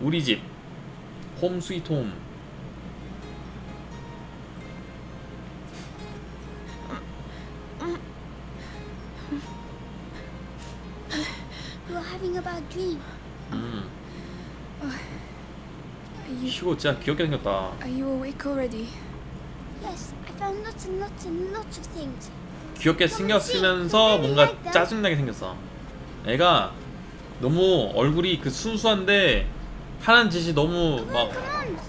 우리 집. 홈 스위트 홈. You're having a bad dream. 음. Are you, 휴고 진짜 귀엽게 생겼다. are you awake already? Yes, I found lots and lots and lots of things. 귀엽게 생겼으면서 뭔가 짜증나게 생겼어. 애가 너무 얼굴이 그 순수한데 하는 짓이 너무 막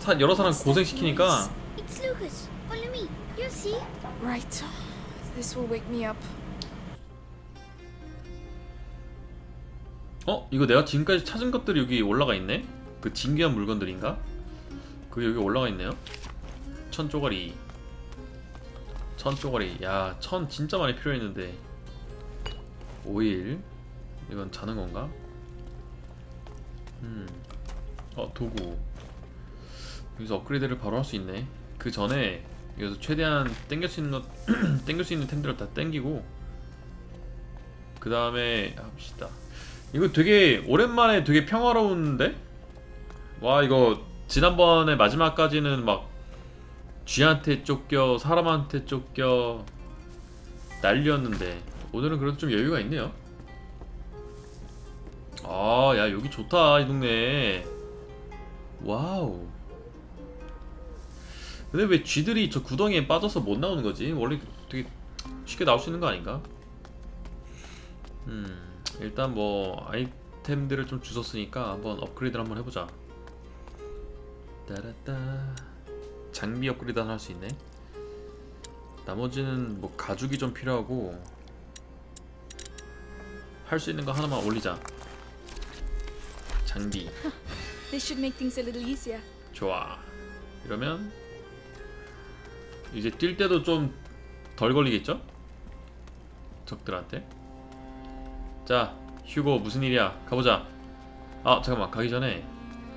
사- 여러 사람 고생시키니까 It's Lucas. Follow me. You'll see. Right. This will wake me up. 어? 이거 내가 지금까지 찾은 것들이 여기 올라가 있네? 그 진귀한 물건들인가? 그게 여기 올라가 있네요? 천 쪼가리 천 쪼가리 야 천 진짜 많이 필요했는데 오일 이건 자는 건가? 음. 어 도구. 여기서 업그레이드를 바로 할 수 있네. 그 전에 여기서 최대한 땡길 수 있는 것 땡길 수 있는 템들을 다 땡기고 그 다음에 합시다. 이거 되게 오랜만에 되게 평화로운데? 와 이거 지난번에 마지막까지는 막 쥐한테 쫓겨 사람한테 쫓겨 난리였는데 오늘은 그래도 좀 여유가 있네요. 아야 여기 좋다 이 동네 와우. 근데 왜 쥐들이 저 구덩이에 빠져서 못 나오는 거지? 원래 되게 쉽게 나올 수 있는 거 아닌가? 음 일단 뭐 아이템들을 좀 주웠으니까 한번 업그레이드를 한번 해보자. 따라따. 장비 업그레이드 하나 할수 있네. 나머지는 뭐 가죽이 좀 필요하고 할 수 있는 거 하나만 올리자. 장비 This should make things a little easier. 좋아 이러면 이제 뛸 때도 좀 덜 걸리겠죠? 적들한테 자 휴고 무슨 일이야 가보자 아 잠깐만 가기 전에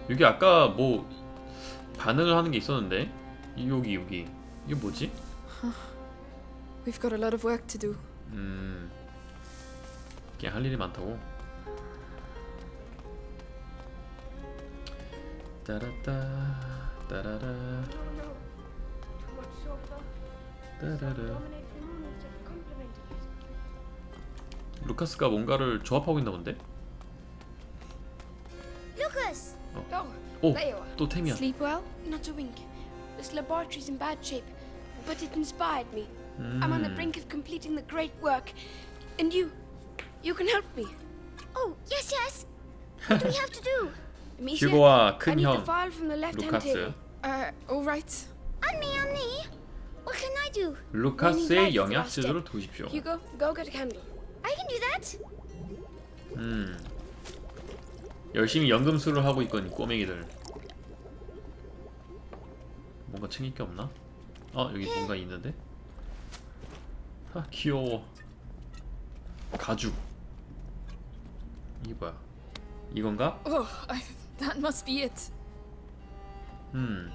여기 아까 뭐 반응을 하는 게 있었는데 이- 여기 여기 이게 뭐지? We've got a lot of work to do. 음 그냥 할 일이 많다고 따라따 따라라 따라라 루카스가 뭔가를 조합하고 있나 본데? Lucas. Oh, 오! there you are. 또 템이야 Sleep well? Not a wink. This laboratory's in bad shape, but it inspired me. I'm on the 음, brink of completing the great work, and you, you can help me. Oh, yes, yes. What do we have to do? 휴고와 I 큰 need the 형 file from the left-hand 루카스. Uh? 루카스의 영약 제조를 도우십시오 Hugo, go get a candle. I can do that. 음 열심히 연금술을 하고 이 꼬맹이들 뭔가 챙길 게 없나? 아 여기 뭔가 있는데? 아 귀여워 가죽 이게 뭐야 이건가? Oh, that must be it. 음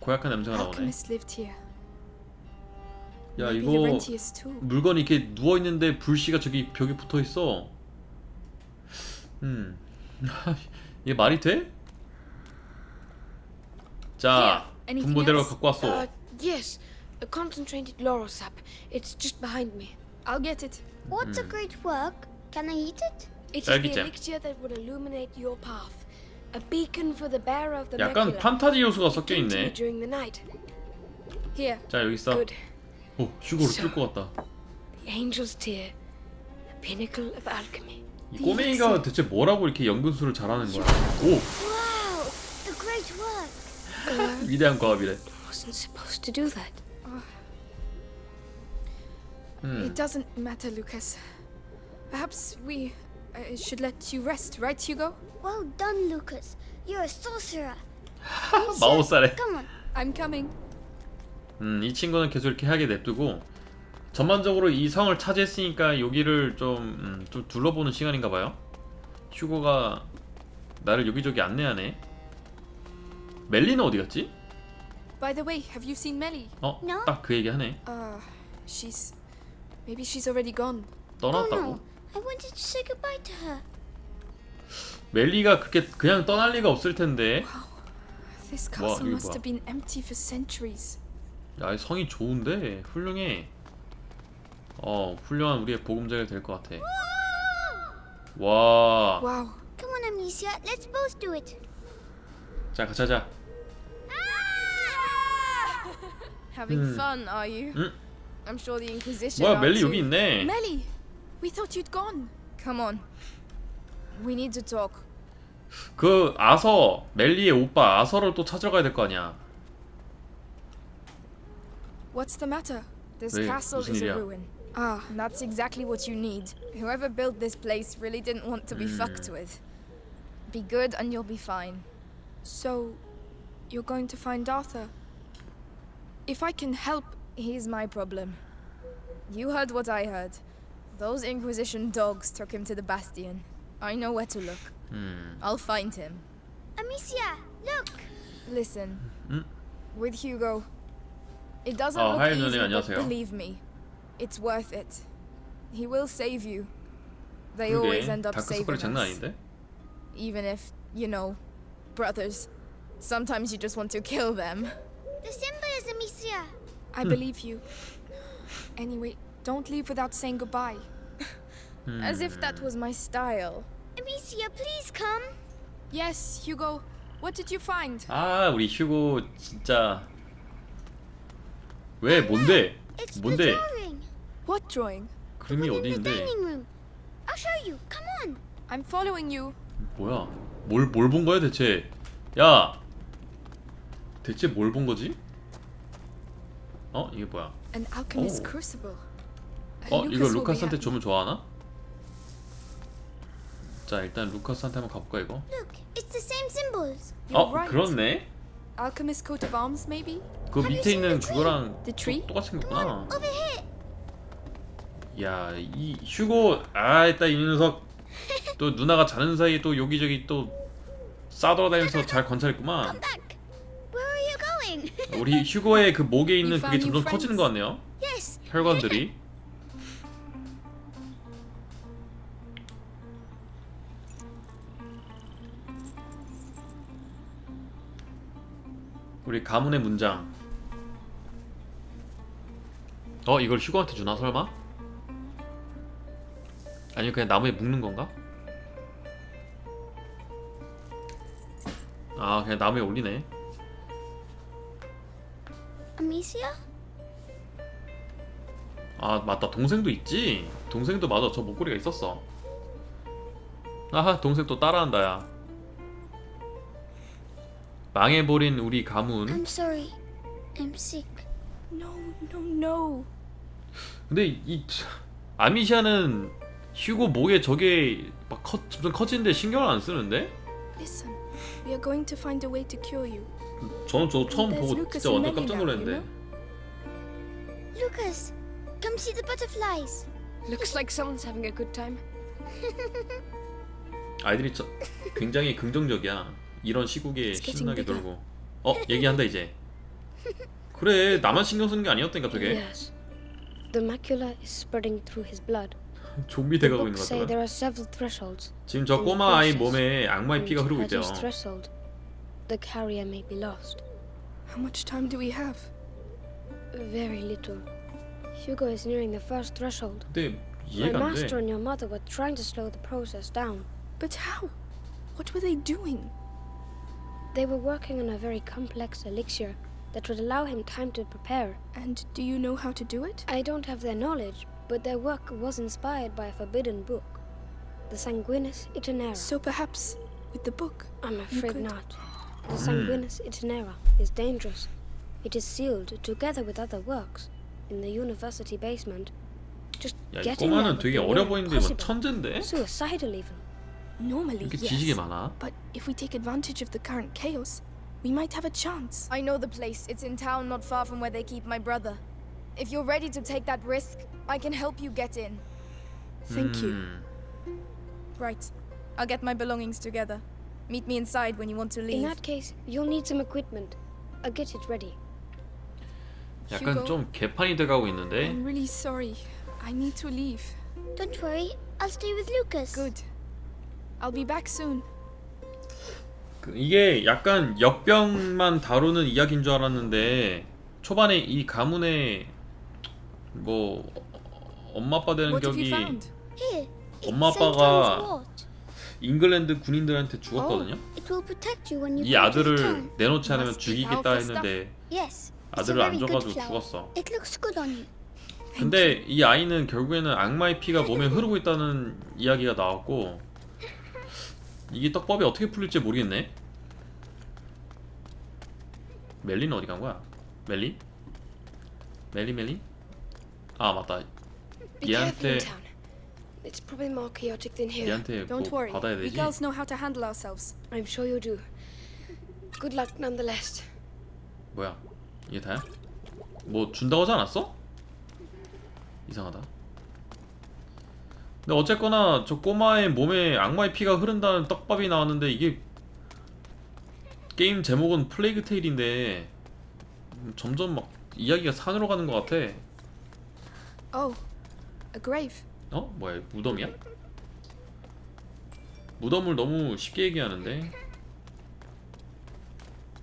고약한 냄새가 나오네 Alchemist lived here. 야 Maybe the 이거 rentiers too. 물건이 이렇게 누워 있는데 불씨가 저기 벽에 붙어 있어 음 이게 말이 돼? 자 Anything 분모대로 else? 갖고 왔어 Uh, yes, a concentrated laurel sap. It's just behind me. I'll get it. What's a great work? Can I eat it? It is the elixir that will illuminate your path, a beacon for the bearer of the 약간. 판타지 요소가 섞여 came to me 있네 during the night. Here. 자 여기 있어 Good. 오 The angel's tear, the pinnacle of alchemy. 이 꼬맹이가 대체 뭐라고 이렇게 연금술을 잘하는 거야 오 Wow, the great work. 위대한 과학이래 Wasn't supposed to do that. 음 It doesn't matter, Lucas. Perhaps we uh, should let you rest, right, Hugo? Well done, Lucas. You're a sorcerer. 마오살에 Come on. I'm coming. 음, 이 친구는 계속 이렇게 하게 냅두고 전반적으로 이 성을 차지했으니까 여기를 좀, 음, 좀 둘러보는 시간인가 봐요. 휴고가 나를 여기저기 안내하네. 멜리는 어디 갔지? By the way, have you seen Melly? 어, No. 딱 그 얘기 하네. Uh, she's. Maybe she's already gone. Oh 떠났다고. I wanted to say goodbye to her. 멜리가 그렇게 그냥 떠날 리가 없을 텐데. This 와, castle 이게 must 뭐야? have been empty for centuries. 야, 이 성이 좋은데 훌륭해. 어, 훌륭한 우리의 보금자리가 될 것 같아. 와, Wow. Come on, Amicia. Let's both do it. 자 같이 하자. Having Hmm. fun, are you? 응? I'm sure the Inquisition. 뭐야, are 멜리. 여기 있네. Melly, we thought you'd gone. Come on. We need to talk. 그 아서 멜리의 오빠 아서를 또 찾으러 가야 될 거 아니야. What's the matter? This 왜, castle 무슨 is a 일이야? ruin. Ah, that's exactly what you need. Whoever built this place really didn't want to be fucked with. Be good and you'll be fine. So, you're going to find Arthur? If I can help, he's my problem. You heard what I heard. Those Inquisition dogs took him to the Bastion. I know where to look. 음, I'll find him. Amicia, look. Listen, 음? with Hugo, it doesn't 어, look 하이 easy, 누님 but 안녕하세요. believe me, it's worth it. He will save you. They always 그러게 end up saving 다크서클이 장난 us, 아닌데? even if you know, brothers. Sometimes you just want to kill them. The symbol is Amicia. I believe you. Anyway, don't leave without saying goodbye. As if that was my style. Amicia, please come. Yes, Hugo. What did you find? 아 우리 휴고 진짜 왜 뭔데? It's 뭔데? the drawing. What drawing? 그림이 One 어디 in the 있는데? dining room. I'll show you. Come on. I'm following you. 뭐야? 뭘 뭘 본 거야 대체? 야, 대체 뭘 본 거지? 어 이게 뭐야? An alchemist's Oh. crucible. 어 이거 루카스한테. 주면 좋아하나? 자 일단 루카스한테 한번 가볼까 이거? Look, it's the same symbols. You're 어 right. 그렇네. Alchemist coat of arms, maybe? 그 밑에 있는 the tree? 그거랑 The tree? 또- 똑같이 Come 생겼구나. on, over here. 야, 이 휴고 아, 일단 이 녀석 또 누나가 자는 사이에 또 여기저기 또 싸돌아다니면서 잘 관찰했구만. Come back. Where are you going? 우리 휴고의 그 목에 있는 그게 점점 커지는 것 같네요. yes. 혈관들이. 우리 가문의 문장. 어, 이걸 휴고한테 주나 설마? 아니면 그냥 나무에 묶는 건가? 아, 그냥 나무에 올리네. Amicia? 아 맞다 동생도 있지 동생도 맞아 저 목걸이가 있었어 아하 동생 또 따라한다 야 망해버린 우리 가문 I'm sorry. I'm sick. No, no, no. 근데 이 아미시아는 휴고 목에 저게 막 커, 점점 커지는데 신경을 안 쓰는데 Listen, we are going to find a way to cure you. 저는 저 처음 There's 보고 Lucas 진짜 완전 and 깜짝 Melly now, you 놀랐는데 Lucas, come see the butterflies. Looks like someone's having a good time. 아이들이 저, 굉장히 긍정적이야 이런 시국에 신나게. 놀고 어 얘기한다 이제 그래 나만 신경 쓰는 게 아니었다니까 저게 Yes. The macula is spreading through his blood. 좀비 돼가고 있는 books 것 say 같더라 there are several thresholds. 지금 저 꼬마 아이 몸에 악마의 피가 흐르고 At 있대요. each threshold, the carrier may be lost. How much time do we have? Very little. Hugo is nearing the first threshold. 근데 My 이해가 안 master 돼. and your mother were trying to slow the process down. But how? What were they doing? They were working on a very complex elixir that would allow him time to prepare. And do you know how to do it? I don't have their knowledge, but their work was inspired by a forbidden book, the Sanguinis Itinera. So perhaps with the book. I'm afraid could- not. The Sanguinis Itinera is dangerous. It is sealed together with other works in the university basement. Just 야, 이 getting there 꼬마는 would 되게 be 어려 near 보이는데 뭐 impossible. 천재인데? Suicidal even. Normally, 이렇게 yes. 지식이 많아? But if we take advantage of the current chaos, we might have a chance. I know the place. It's in town not far from where they keep my brother. If you're ready to take that risk, I can help you get in. Thank you. 음, Right. I'll get my belongings together. Meet me inside when you want to In leave. that case, you'll need some equipment. I'll get it ready. 약간 휴거. 좀 개판이 돼가고 있는데 I'm really sorry. I need to leave. Don't worry. I'll stay with Lucas. Good. I'll be back soon. 그 이게 약간 역병만 다루는 이야기인 줄 알았는데 초반에 이 가문의 뭐 엄마 아빠 되는 What have 격이 you found? Here. It's 엄마. 아빠가 John's wort. 잉글랜드 군인들한테 죽었거든요. It will protect you when you 이 go to the 아들을. 내놓지 않으면 Must be 죽이겠다 powerful 했는데 Yes. It's a 아들을 안 very good 줘가지고 flower. 죽었어. It looks good on you. 근데 이 아이는 결국에는 악마의 피가 몸에 흐르고 있다는 이야기가 나왔고 이게 떡밥이 어떻게 풀릴지 모르겠네. 멜리는 어디 간 거야? 멜리? 멜리 멜리? 아 맞다. 얘한테. It's probably more chaotic than here. 얘한테 뭐 Don't worry. 받아야 We 되지. girls know how to handle ourselves. I'm sure you do. Good luck nonetheless. 뭐야? 이게 다야? 뭐 준다고 하지 않았어? 이상하다. 근데 어쨌거나 저 꼬마의 몸에 악마의 피가 흐른다는 떡밥이 나왔는데 이게 게임 제목은 플레이그 테일인데 음, 점점 막 이야기가 산으로 가는 것 같아. Oh, a grave. 어? 뭐야? 무덤이야? 무덤을 너무 쉽게 얘기하는데.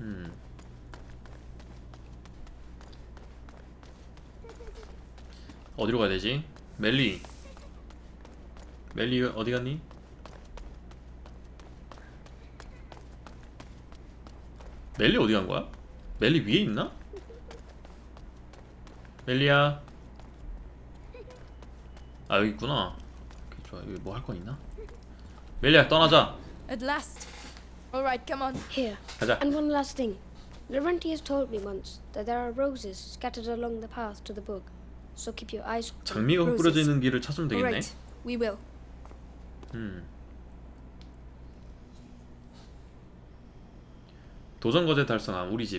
음. 어디로 가야 되지? 멜리. 멜리 어디 갔니? 멜리 어디 간 거야? 멜리 위에 있나? 멜리야. 아 여기 있구나. 오케이, 좋아. 여기 뭐 할 건 있나? 멜리야 떠나자. At last. All right, come on. Here. 가자. And one last thing. Laurentius told me once that there are roses scattered along the path to the book. So keep your eyes open. 장미가 Roses. 뿌려져 있는 길을 찾으면 All 되겠네. right, we will. 음. 도전 과제 달성함 우리 집.